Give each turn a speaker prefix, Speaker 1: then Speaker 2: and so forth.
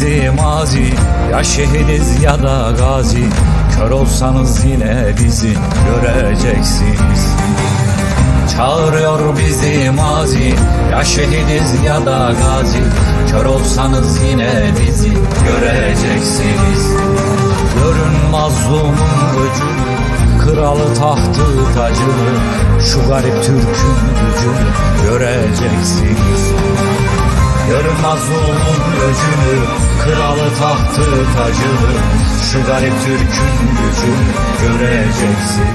Speaker 1: bizi mazi Ya şehidiz ya da gazi. Kör olsanız yine bizi göreceksiniz. Çağırıyor bizi mazi Ya şehidiz ya da gazi. Kör olsanız yine bizi göreceksiniz. Görün mazlumun gücünü Kralı tahtı tacını Şu garip Türk'ün gücünü Göreceksiniz. Yarın mazlumun öcünü Kralı tahtı tacını Şu garip Türk'ün gücünü Göreceksin